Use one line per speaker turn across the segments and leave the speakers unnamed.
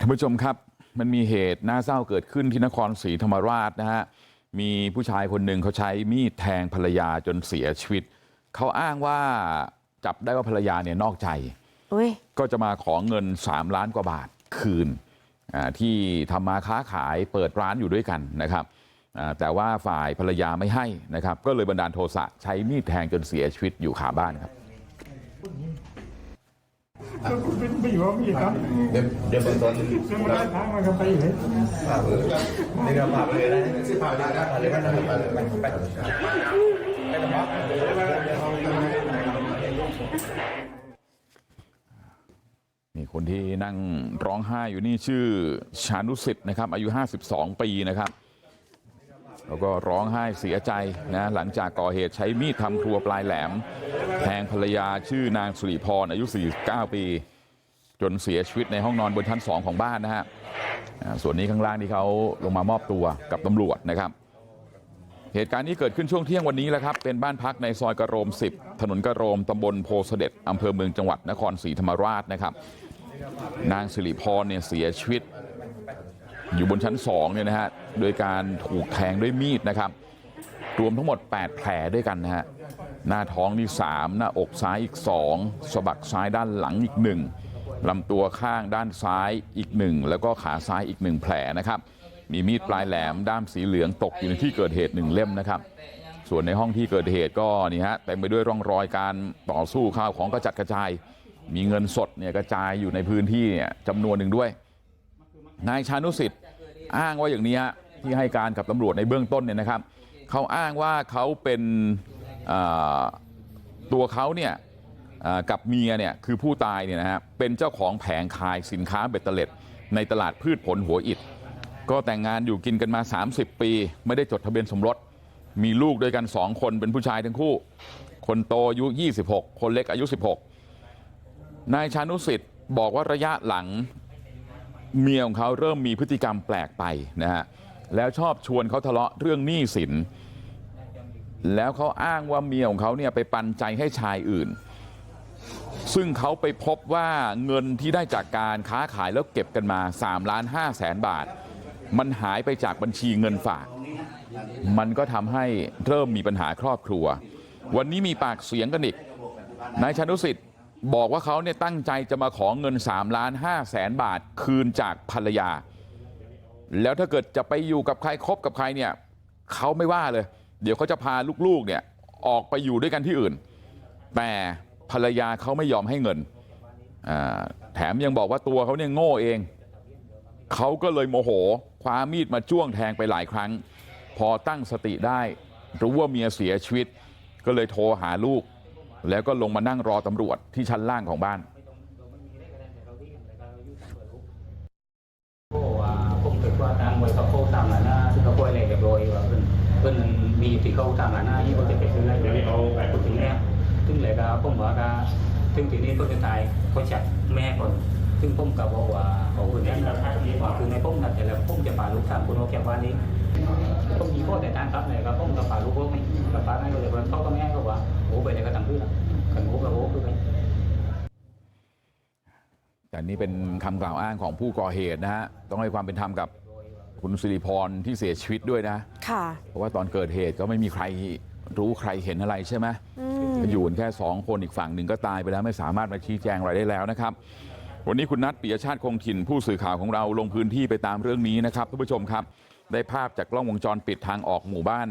ท่านผู้ชมครับมันมีเหตุน่าเศร้าเกิดขึ้นที่นครศรีธรรมราชนะฮะมีผู้ชายคนหนึ่งเขาใช้มีดแทงภรรยาจนเสียชีวิตเขาอ้างว่าจับได้ว่าภรรยาเนี่ยนอกใจ
อุ้ย
ก็จะมาขอเงิน3ล้านกว่าบาทคืนอ่าที่ทำมาค้าขายเปิดร้านอยู่ด้วยกันนะครับอ่าแต่ว่าฝ่ายภรรยาไม่ให้นะครับก็เลยบันดาลโทสะใช้มีดแทงจนเสียชีวิตอยู่ขาบ้านครับ
ไม่ไม่อยู่ว่ามีครับ
เดี๋ยวเดี๋ยวเบื้องต้น
ซึ่งมันได้ทางมันก็ไปอยู่เลย
ผ่าเลยนี่ก็ผ่าเลยได้ผ่าเลยได้ผ่าเลยได้ผ่าเลยไป
นี่คนที่นั่งร้องไห้อยู่นี่ชื่อชานุสิทธิ์นะครับ อายุ 52 ปีนะครับ แล้วก็ร้องไห้เสียใจนะหลังจากก่อเหตุใช้มีดทำครัวปลายแหลมแทงภรรยาชื่อนางสุริพรอายุ49ปี จนเสียชีวิตในห้องนอนบนชั้น2ของบ้านนะฮะส่วนนี้ข้างล่างที่เขาลงมามอบตัวกับตำรวจนะครับ เหตุการณ์นี้เกิดขึ้นช่วงเที่ยงวันนี้แหละครับ เป็นบ้านพักในซอยกระโรม 10 ถนนกระโรมตำบลโพเสด็จอำเภอเมืองจังหวัดนครศรีธรรมราชนะครับ นางสิริพรเนี่ยเสียชีวิต อยู่บนชั้นสองเนี่ยนะฮะโดยการถูกแทงด้วยมีดนะครับรวมทั้งหมด8แผลด้วยกันนะฮะหน้าท้องนี่3หน้าอกซ้ายอีก2สะบักซ้ายด้านหลังอีก1ลำตัวข้างด้านซ้ายอีก1แล้วก็ขาซ้ายอีก1แผลนะครับมีมีดปลายแหลมด้ามสีเหลืองตกอยู่ในที่เกิดเหตุหนึ่งเล่มนะครับส่วนในห้องที่เกิดเหตุก็นี่ฮะเต็มไปด้วยร่องรอยการต่อสู้ข้าวของกระจัดกระจายมีเงินสดเนี่ยกระจายอยู่ในพื้นที่เนี่ยจำนวนหนึ่งด้วยนายชานุสิทธิ อ้างว่าอย่างนี้ฮะที่ให้การกับตำรวจในเบื้องต้นเนี่ยนะครับเขาอ้างว่าเขาเป็นตัวเขาเนี่ยกับเมียเนี่ยคือผู้ตายเนี่ยนะฮะเป็นเจ้าของแผงขายสินค้าเบ็ดเตล็ดในตลาดพืชผลหัวอิฐก็แต่งงานอยู่กินกันมา 30 ปีไม่ได้จดทะเบียนสมรส มีลูกด้วยกัน 2 คนเป็นผู้ชายทั้งคู่ คนโตอายุ 26 คนเล็กอายุ 16 นายชานุสิทธิ์บอกว่าระยะหลัง เมียของเขาเริ่มมีพฤติกรรมแปลกไปนะฮะแล้วชอบชวนเขาทะเลาะเรื่องหนี้สินแล้วเขาอ้างว่าเมียของเขาเนี่ยไปปันใจให้ชายอื่นซึ่งเขาไปพบว่าเงินที่ได้จากการค้าขายแล้วเก็บกันมา3ล้าน5แสนบาท มันหายไปจากบัญชีเงินฝาก มันก็ทำให้เริ่มมีปัญหาครอบครัว วันนี้มีปากเสียงกันอีกนายชนุสิทธิ์ บอกว่าเขาเนี่ยตั้งใจจะมาขอเงิน3ล้าน5แสนบาทคืนจากภรรยาแล้วถ้าเกิดจะไปอยู่กับใครคบกับใครเนี่ยเขาไม่ว่าเลยเดี๋ยวเขาจะพาลูกๆเนี่ยออกไปอยู่ด้วยกันที่อื่นแต่ภรรยาเขาไม่ยอมให้เงินแถมยังบอกว่าตัวเขาเนี่ยโง่เองเขาก็เลยโมโหคว้ามีดมาจ้วงแทงไปหลายครั้งพอตั้งสติได้รู้ว่าเมียเสียชีวิตก็เลยโทรหาลูก แล้วก็ลงมานั่งรอตำรวจที่ชั้นล่างของบ้าน
เพราะว่าผมคิดว่าทางบริษัทเขาตามหน้าหน้าซึ่งเขาปล่อยอะไรเรียบร้อยว่าเพิ่นเพิ่นมีที่เขาตามหน้าหน้าที่เขาจะไปซื้ออะไรเดี๋ยวนี้เอาไปพูดถึงแล้วซึ่งเลยก็ผมว่าก็ถึงทีนี้เพิ่นจะตายเขาจับแม่ก่อนซึ่งผมก็บอกว่าเอาคนนี้ว่าคือในผมนัดแต่แล้วผมจะพาลูกสามคนออกจากบ้านนี้ผมมีข้อแต่ทางครับเลยครับผมก็พาลูกพวกนี้กับป้าให้ก็เลยเขาก็แม่ก็ว่าโอ้ไปไหนก็ทำด้วยนะกันโอ้ก็โอ้คือไป
แต่นี่เป็นคำกล่าวอ้างของผู้ก่อเหตุนะฮะต้องให้ความเป็นธรรมกับคุณสิริพรที่เสียชีวิตด้วยนะ
ค่ะ
เพราะว่าตอนเกิดเหตุก็ไม่มีใครรู้ใครเห็นอะไรใช่ไหม
อืม
ก็อยู่กันแค่สองคนอีกฝั่งหนึ่งก็ตายไปแล้วไม่สามารถมาชี้แจงอะไรได้แล้วนะครับ วันนี้คุณนัทปิยชาติคงถิ่นผู้สื่อข่าวของเราลงพื้นที่ไปตามเรื่องนี้นะครับท่านผู้ชมครับได้ภาพจากกล้องวงจรปิดทางออกหมู่บ้าน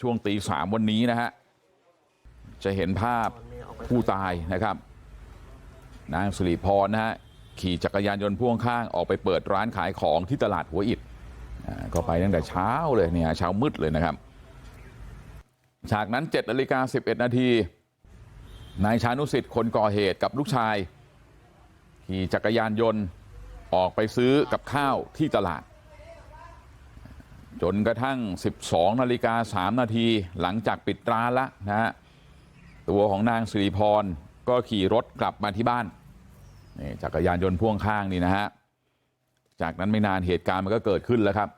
ช่วงตีสามวันนี้นะฮะจะเห็นภาพผู้ตายนะครับนางสิริพรนะฮะขี่จักรยานยนต์พ่วงข้างออกไปเปิดร้านขายของที่ตลาดหัวอิฐก็ไปตั้งแต่เช้าเลยเนี่ยเช้ามืดเลยนะครับฉากนั้น7นาฬิกา11 นาทีนายชานุสิทธิ์คนก่อเหตุกับลูกชาย ขี่จักรยานยนต์ออกไปซื้อกับข้าวที่ตลาดจนกระทั่ง12นาฬิกา3นาทีหลังจากปิดร้านละนะฮะตัวของนางสิริพรก็ขี่รถกลับมาที่บ้านนี่จักรยานยนต์พ่วงข้างนี่นะฮะจากนั้นไม่นานเหตุการณ์มันก็เกิดขึ้นแล้วครับ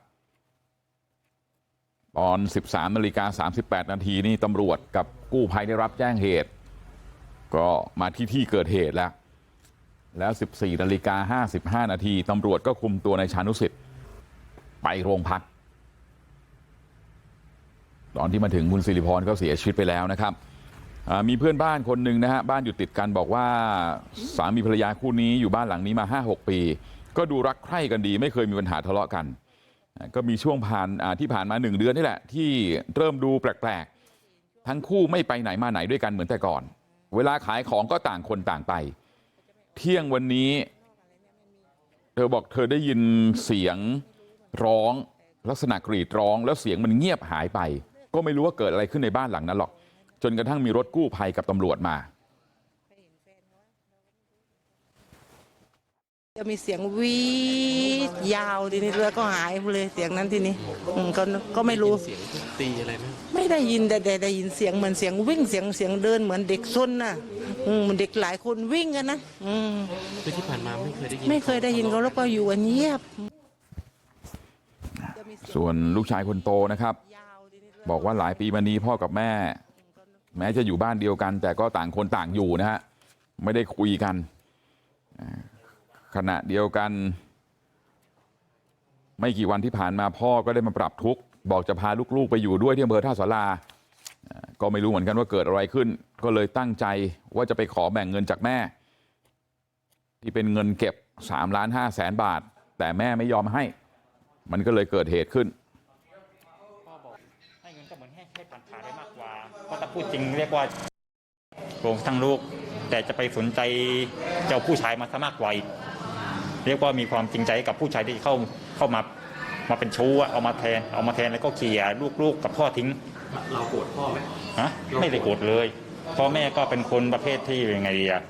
ตอน 13นาฬิกา38 นาทีนี่ตำรวจกับกู้ภัยได้รับแจ้งเหตุ ก็มาที่ที่เกิดเหตุแล้ว แล้ว14นาฬิกา55นาทีตำรวจก็คุมตัวในายชานุสิทธิ์ไปโรงพักตอนที่มาถึงคุณสิริพรก็เสียชีวิตไปแล้วนะครับมีเพื่อนบ้านคนหนึ่งนะฮะบ้านอยู่ติดกันบอกว่าสามีภรรยาคู่นี้อยู่บ้านหลังนี้มา5-6ปี ก็ดูรักใคร่กันดี ไม่เคยมีปัญหาทะเลาะกัน ก็มีช่วงผ่านที่ผ่านมาหนึ่งเดือนนี่แหละ ที่เริ่มดูแปลกๆทั้งคู่ไม่ไปไหนมาไหนด้วยกันเหมือนแต่ก่อน เวลาขายของก็ต่างคนต่างไป เที่ยงวันนี้เธอบอกเธอได้ยินเสียงร้องลักษณะกรีดร้องแล้วเสียงมันเงียบหายไปก็ไม่รู้ว่าเกิดอะไรขึ้นในบ้านหลังนั้นหรอกจนกระทั่งมีรถกู้ภัยกับตำรวจมา
จะมีเสียงวีดยาวทีนี้แล้วก็หายไปเลยเสียงนั้นทีนี้อืมก็ก็ไม่รู้
เสียงตีอะไรไหม
ไม่ได้ยินแต่แต่ได้ยินเสียงเหมือนเสียงวิ่งเสียงเสียงเดินเหมือนเด็กซนน่ะอืมเหมือนเด็กหลายคนวิ่งกันนะอืม
คือที่ผ่านมาไม่เคยได้ยิน
ไม่เคยได้ยินเขาแล้วก็อยู่กันเงียบ
ส่วนลูกชายคนโตนะครับ บอกว่าหลายปีมานี้พ่อกับแม่ แม้จะอยู่บ้านเดียวกัน แต่ก็ต่างคนต่างอยู่นะฮะไม่ได้คุยกันอ่า ขณะเดียวกันไม่กี่วันที่ผ่านมาพ่อก็ได้มาปรับทุกข์บอกจะพาลูกๆไปอยู่ด้วยที่อำเภอท่าสาราก็ไม่รู้เหมือนกันว่าเกิดอะไรขึ้นก็เลยตั้งใจว่าจะไปขอแบ่งเงินจากแม่ที่เป็นเงินเก็บ3ล้าน5แสนบาทแต่แม่ไม่ยอมให้มันก็เลยเกิดเหตุขึ้น
พ่อบอกให้เงินก็เหมือนให้ให้ผ่านผ่าได้มากกว่าพราะถ้าพูดจริงเรียกว่าโกงทั้งลูกแต่จะไปสนใจเจ้าผู้ชายมาซะมากกว่าอีก เรียกว่ามีความจริงใจกับผู้ชายที่เข้าเข้ามามาเป็นชู้อะเอามาแทนเอามาแทนแล้วก็เคลียร์ลูกๆกับพ่อทิ้ง
เราโกรธพ่อไหม
ฮะไม่ได้โกรธเลยพ่อแม่ก็เป็นคนประเภทที่ยังไงดีอะ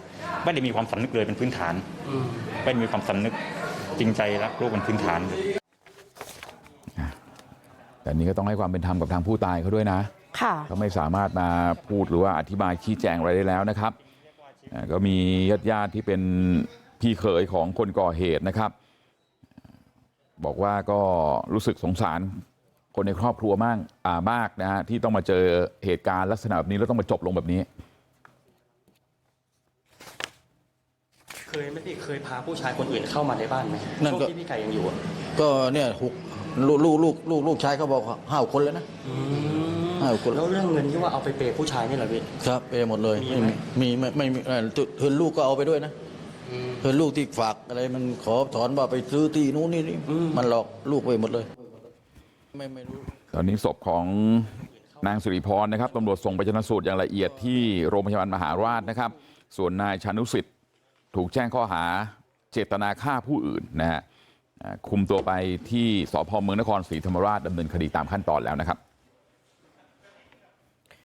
ไม่ได้มีความสำนึกเลยเป็นพื้นฐาน
อืม
ไม่ได้มีความสำนึกจริงใจรักลูกเป็นพื้นฐาน
แต่นี้ก็ต้องให้ความเป็นธรรมกับทางผู้ตายเขาด้วยนะ
ค่ะ
เขาไม่สามารถมาพูดหรือว่าอธิบายชี้แจงอะไรได้แล้วนะครับอ่าก็มีญาติญาติๆที่เป็น พี่เขยของคนก่อเหตุนะครับบอกว่าก็รู้สึกสงสารคนในครอบครัวมากอ่ามากนะฮะที่ต้องมาเจอเหตุการณ์ลักษณะแบบนี้แล้วต้องมาจบลงแบบนี้
เคยไหมพี่เคยพาผู้ชายคนอื่นเข้ามาในบ้านไหม
นั่นก็
ช่วงที่พี่ไก่ยังอยู่อะ
ก็เนี่ยหกลูกลูกลูกลูกลูกชายเขาบอกห้าคนแล้วนะ
อืม
ห้าคน
แล้วเรื่องเงินที่ว่าเอาไปเปย์ผู้ชายนี่เหรอพี่
ครับไปหมดเลย
มีไหม
มีไม่ไม่มีเอ่อเฮินลูกก็เอาไปด้วยนะ
อืม
เฮินลูกที่ฝากอะไรมันขอถอนว่าไปซื้อที่นู้นนี่นี่
อืม
มันหลอกลูกไปหมดเลยไม่ไม่รู้
ตอนนี้ศพของนางสิริพรนะครับตำรวจส่งไปชนะสูตรอย่างละเอียดที่โรงพยาบาลมหาราชนะครับ ส่วนนายชานุสิทธิ์ถูกแจ้งข้อหาเจตนาฆ่าผู้อื่นนะฮะอ่าคุมตัวไปที่สพเมืองนครศรีธรรมราชดำเนินคดีตามขั้นตอนแล้วนะครับ